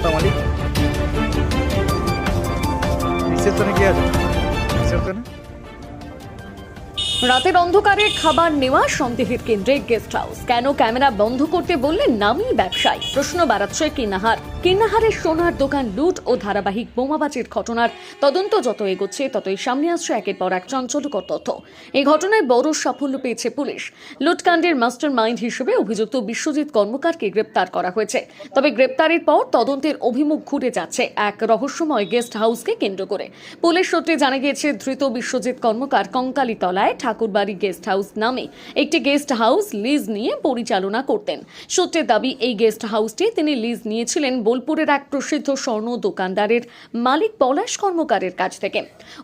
কর্তা মালিক। রিসেপশনে কি আছে রিসেপশনে রাতের অন্ধকারে খাবার নেওয়া সন্দেহের কেন্দ্রে গেস্ট হাউস কেন ক্যামেরা বন্ধ করতে বললেন নামি ব্যবসায়ী? প্রশ্ন বাড়াচ্ছে কিন্নাহার। কিন্নাহারের সোনার দোকান লুট ও ধারাবাহিক বোমাবাজির ঘটনার তদন্ত যত এগোচ্ছে, ততই সামনে আসছে একের পর এক চাঞ্চল্যকর তথ্য। এই ঘটনায় বড় সাফল্য পেয়েছে পুলিশ। লুটকাণ্ডের মাস্টার মাইন্ড হিসেবে অভিযুক্ত বিশ্বজিৎ কর্মকারকে গ্রেপ্তার করা হয়েছে। তবে গ্রেপ্তারের পর তদন্তের অভিমুখ ঘুরে যাচ্ছে এক রহস্যময় গেস্ট হাউসকে কেন্দ্র করে। পুলিশ সূত্রে জানা গিয়েছে, ধৃত বিশ্বজিৎ কর্মকার কঙ্কালীতলায় ঠাকুরবাড়ি গেস্ট হাউস নামে একটি গেস্ট হাউস লিজ নিয়ে পরিচালনা করতেন। সূত্রের দাবি, এই গেস্ট হাউসটি তিনি লিজ নিয়েছিলেন বোলপুরের এক প্রসিদ্ধ স্বর্ণ দোকানদারের মালিক পলাশ কর্মকারের কাছ থেকে।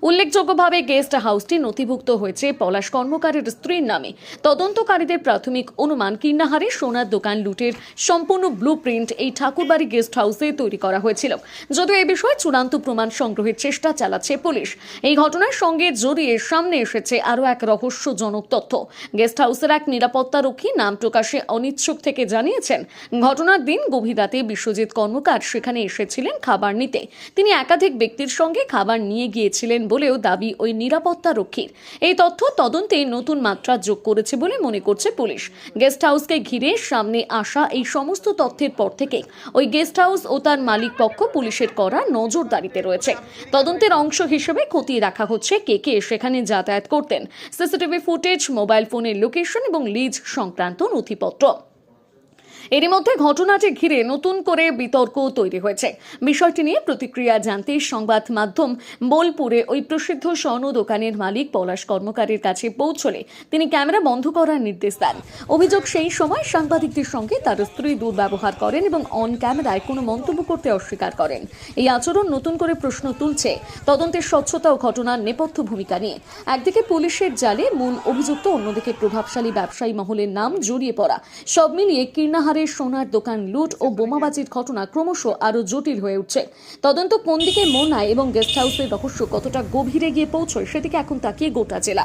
উল্লেখযোগ্যভাবে গেস্ট হাউসটি নথিভুক্ত হয়েছে পলাশ কর্মকারের স্ত্রীর নামে। তদন্তকারীদের প্রাথমিক অনুমান কিন্নাহারে সোনার দোকান লুটের সম্পূর্ণ ব্লু প্রিন্ট এই ঠাকুরবাড়ি গেস্ট হাউসে তৈরি করা হয়েছিল। যদিও এ বিষয়ে চূড়ান্ত প্রমাণ সংগ্রহের চেষ্টা চালাচ্ছে পুলিশ, এই ঘটনার সঙ্গে জড়িয়ে সামনে এসেছে আরও এক রহস্যজনক তথ্য। গেস্ট হাউসের এক নিরাপত্তারক্ষী নাম প্রকাশে অনিচ্ছুক থেকে জানিয়েছেন, ঘটনার দিন গভীর রাতে বিশ্বজিৎ কর্মকার সেখানে এসেছিলেন খাবার নিতে। তিনি একাধিক ব্যক্তির সঙ্গে খাবার নিয়ে গিয়েছিলেন বলেও দাবি ওই নিরাপত্তারক্ষীর এই তথ্য তদন্তে নতুন মাত্রা যোগ করেছে বলে মনে করছে পুলিশ। গেস্ট হাউসকে ঘিরে সামনে আসা এই সমস্ত তথ্যের পর থেকে ওই গেস্ট হাউস ও তার মালিক পক্ষ পুলিশের করা নজরদারিতে রয়েছে। তদন্তের অংশ হিসেবে খতিয়ে রাখা হচ্ছে কে কে সেখানে যাতায়াত করতেন। সিসিটিভি ফুটেজ মোবাইল ফোনের লোকেশন এবং লিজ সংক্রান্ত নথিপত্র। এরই মধ্যে ঘটনাটি ঘিরে নতুন করে বিতর্ক তৈরি হয়েছে। বিষয়টি নিয়ে প্রতিক্রিয়া জানতে সংবাদ মাধ্যম বোলপুরে ওই প্রসিদ্ধ স্বর্ণ দোকানের মালিক পলাশ কর্মকারের কাছে পৌঁছলে তিনি ক্যামেরা বন্ধ করার নির্দেশ দেন। অভিযোগ সেই সময় সাংবাদিকদের সঙ্গে তার স্ত্রী দুর্ব্যবহার করেন এবং অন ক্যামেরায় কোনো মন্তব্য করতে অস্বীকার করেন। এই আচরণ নতুন করে প্রশ্ন তুলছে তদন্তের স্বচ্ছতা ও ঘটনার নেপথ্য ভূমিকা নিয়ে। একদিকে পুলিশের জালে মূল অভিযুক্ত, অন্যদিকে প্রভাবশালী ব্যবসায়ী মহলের নাম জড়িয়ে পড়া। সব মিলিয়ে কীর্ণাহারের সোনার দোকান লুট ও বোমাবাজির ঘটনা ক্রমশ আরও জটিল হয়ে উঠছে। তদন্ত কোন দিকে মোনায় এবং গেস্ট হাউসের রহস্য কতটা গভীরে গিয়ে পৌঁছয়, সেদিকে এখন তাকিয়ে গোটা জেলা।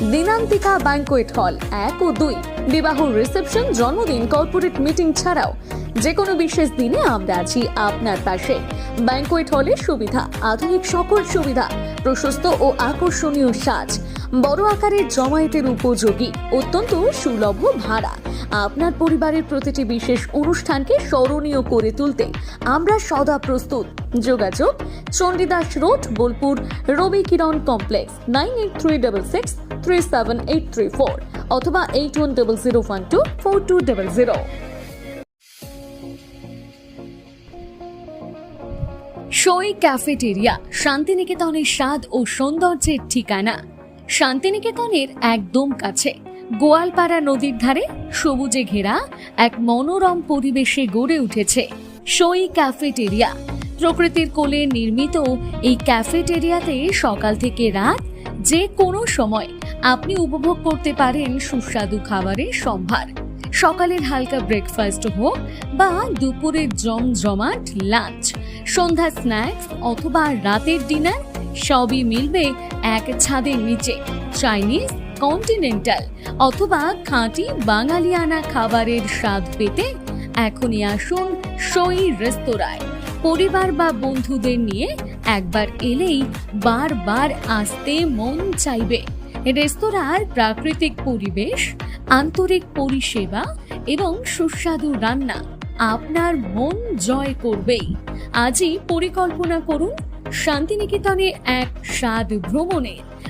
দিনান্তিকা ব্যাংকোয়েট হল এক ও দুই। বিবাহ রিসেপশন, জন্মদিন, কর্পোরেট মিটিং ছাড়াও যে কোনো বিশেষ দিনে আমরা আছি আপনার পাশে। ব্যাংকোয়েট হলের সুবিধা, আধুনিক সকল সুবিধা, প্রশস্ত ও আকর্ষণীয় সাজ, বড় আকারের জমায়েতের উপযোগী, অত্যন্ত সুলভ ভাড়া। আপনার পরিবারের প্রতিটি বিশেষ অনুষ্ঠানকে স্মরণীয় করে তুলতে আমরা সদা প্রস্তুত। যোগাযোগ Chandidas road, Bolpur, Rabi Kiran complex, nine eight three double six three seven eight three four অথবা eight one double zero one two four two double zero. Soi cafeteria শান্তিনিকেতনের স্বাদ ও সৌন্দর্যের ঠিকানা। শান্তিনিকেতনের একদম কাছে। গোয়ালপাড়া নদীর ধারে সবুজে ঘেরা এক মনোরম পরিবেশে গড়ে উঠেছে সই ক্যাফেটেরিয়া। প্রকৃতির কোলে নির্মিত এই ক্যাফেটেরিয়াতে সকাল থেকে রাত যে কোনো সময় আপনি উপভোগ করতে পারেন সুস্বাদু খাবারের সম্ভার। সকালের হালকা ব্রেকফাস্ট হোক বা দুপুরের জমজমাট লাঞ্চ সন্ধ্যা স্ন্যাক্স অথবা রাতের ডিনার সবই মিলবে এক ছাদের নিচে। চাইনিজ কন্টিনেন্টাল অথবা খাঁটি বাঙালিয়ানা খাবারের স্বাদ পেতে এখনই আসুন সই রেস্তোরাঁয়। পরিবার বা বন্ধুদের নিয়ে একবার এলেই বারবার আসতে মন চাইবে। রেস্তোরাঁর প্রাকৃতিক পরিবেশ, আন্তরিক পরিষেবা এবং সুস্বাদু রান্না আপনার মন জয় করবেই। আজই পরিকল্পনা করুন শান্তিনিকেতনে এক স্বাদ ভ্রমণের।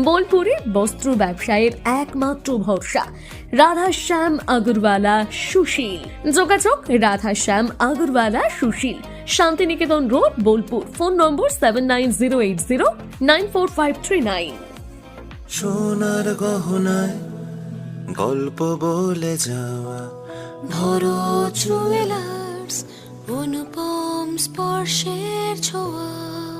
বোলপুরে বস্ত্র ব্যবসায়ের একমাত্র ভরসা। রাধাশ্যাম আগরওয়ালা সুশীল। যোগাযোগ Radhashyam Agarwala Sushil. Santiniketan road Bolpur. Phone number seven nine zero eight zero nine four five three nine সোনার গহনায় গল্প বলে যাওয়া। ভরত জুয়েলার্স অনুপম স্পর্শের ছোঁয়া।